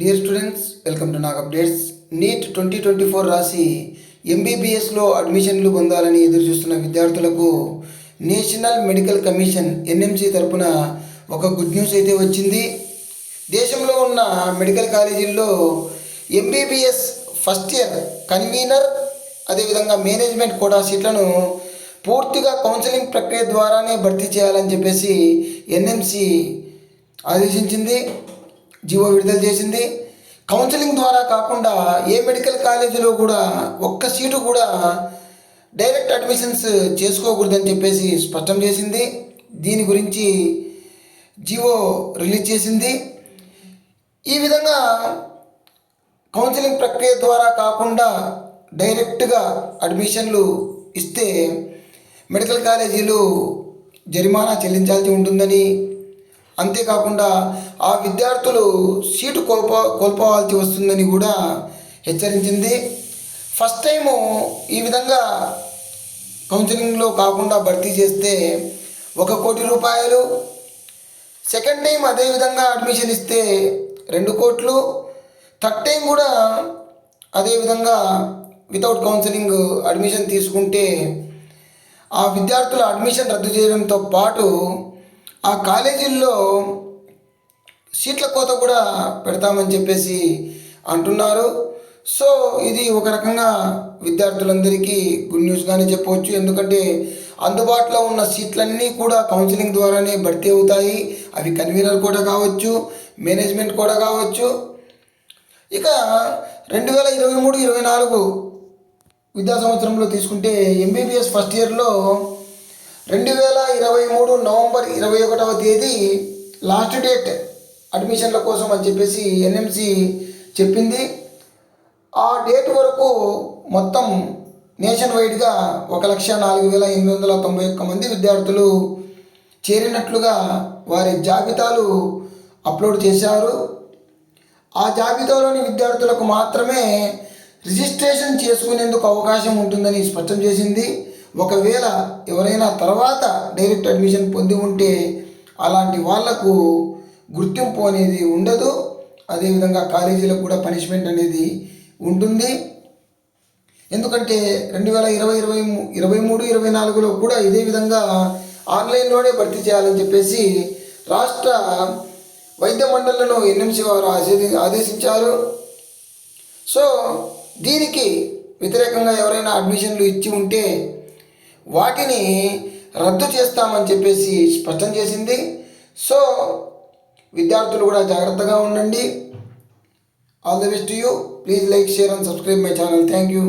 Dear students welcome to Nag updates NEET twenty twenty four రాసి ఎంబీబీఎస్లో అడ్మిషన్లు పొందాలని ఎదురు చూస్తున్న విద్యార్థులకు నేషనల్ మెడికల్ కమిషన్ ఎన్ఎంసి తరపున ఒక గుడ్ న్యూస్ అయితే వచ్చింది. దేశంలో ఉన్న మెడికల్ కాలేజీల్లో ఎంబీబీఎస్ ఫస్ట్ ఇయర్ కన్వీనర్ అదేవిధంగా మేనేజ్మెంట్ కూడా సీట్లను పూర్తిగా కౌన్సిలింగ్ ప్రక్రియ ద్వారానే భర్తీ చేయాలని చెప్పేసి ఎన్ఎంసి ఆదేశించింది. జీవో విడుదల చేసింది. కౌన్సిలింగ్ ద్వారా కాకుండా ఏ మెడికల్ కాలేజీలో కూడా ఒక్క సీటు కూడా డైరెక్ట్ అడ్మిషన్స్ చేసుకోకూడదని చెప్పేసి స్పష్టం చేసింది. దీని గురించి జీవో రిలీజ్ చేసింది. ఈ విధంగా కౌన్సిలింగ్ ప్రక్రియ ద్వారా కాకుండా డైరెక్ట్గా అడ్మిషన్లు ఇస్తే మెడికల్ కాలేజీలు జరిమానా చెల్లించాల్సి ఉంటుందని అంతేకాకుండా ఆ విద్యార్థులు సీటు కోల్పో కోల్పోవాల్సి వస్తుందని కూడా హెచ్చరించింది. ఫస్ట్ టైము ఈ విధంగా కౌన్సిలింగ్లో కాకుండా భర్తీ చేస్తే ఒక కోటి రూపాయలు. సెకండ్ టైం అదేవిధంగా అడ్మిషన్ ఇస్తే రెండు కోట్లు. థర్డ్ టైం కూడా అదేవిధంగా వితౌట్ కౌన్సిలింగ్ అడ్మిషన్ తీసుకుంటే ఆ విద్యార్థుల అడ్మిషన్ రద్దు చేయడంతో పాటు ఆ కాలేజీల్లో సీట్ల కోత కూడా పెడతామని చెప్పేసి అంటున్నారు. సో ఇది ఒక రకంగా విద్యార్థులందరికీ గుడ్ న్యూస్గానే చెప్పవచ్చు. ఎందుకంటే అందుబాటులో ఉన్న సీట్లన్నీ కూడా కౌన్సిలింగ్ ద్వారానే భర్తీ అవుతాయి. అవి కన్వీనర్ కూడా కావచ్చు మేనేజ్మెంట్ కూడా కావచ్చు. ఇక రెండు వేల ఇరవై మూడు ఇరవై నాలుగు విద్యా సంవత్సరంలో తీసుకుంటే ఎంబీబీఎస్ ఫస్ట్ ఇయర్లో రెండు వేల ఇరవై మూడు నవంబర్ ఇరవై ఒకటవ తేదీ లాస్ట్ డేట్ అడ్మిషన్ల కోసం అని చెప్పేసి ఎన్ఎంసి చెప్పింది. ఆ డేట్ వరకు మొత్తం నేషన్ వైడ్గా ఒక లక్ష నాలుగు వేల ఎనిమిది వందల తొంభై ఒక్క మంది విద్యార్థులు చేరినట్లుగా వారి జాబితాలు అప్లోడ్ చేశారు. ఆ జాబితాలోని విద్యార్థులకు మాత్రమే రిజిస్ట్రేషన్ చేసుకునేందుకు అవకాశం ఉంటుందని స్పష్టం చేసింది. ఒకవేళ ఎవరైనా తర్వాత డైరెక్ట్ అడ్మిషన్ పొంది ఉంటే అలాంటి వాళ్ళకు గుర్తింపు అనేది ఉండదు. అదేవిధంగా కాలేజీలకు కూడా పనిష్మెంట్ అనేది ఉంటుంది. ఎందుకంటే రెండు వేల ఇరవై ఇరవై ఇరవై మూడు ఇరవై నాలుగులో కూడా ఇదే విధంగా ఆన్లైన్లోనే భర్తీ చేయాలని చెప్పేసి రాష్ట్ర వైద్య మండళ్ళను ఎన్ఎంసీ వారు ఆశీ ఆదేశించారు. సో దీనికి వ్యతిరేకంగా ఎవరైనా అడ్మిషన్లు ఇచ్చి ఉంటే వాటిని రద్దు చేస్తామని చెప్పేసి స్పష్టం చేసింది. సో విద్యార్థులు కూడా జాగ్రత్తగా ఉండండి. All the best you please like share and subscribe my channel thank you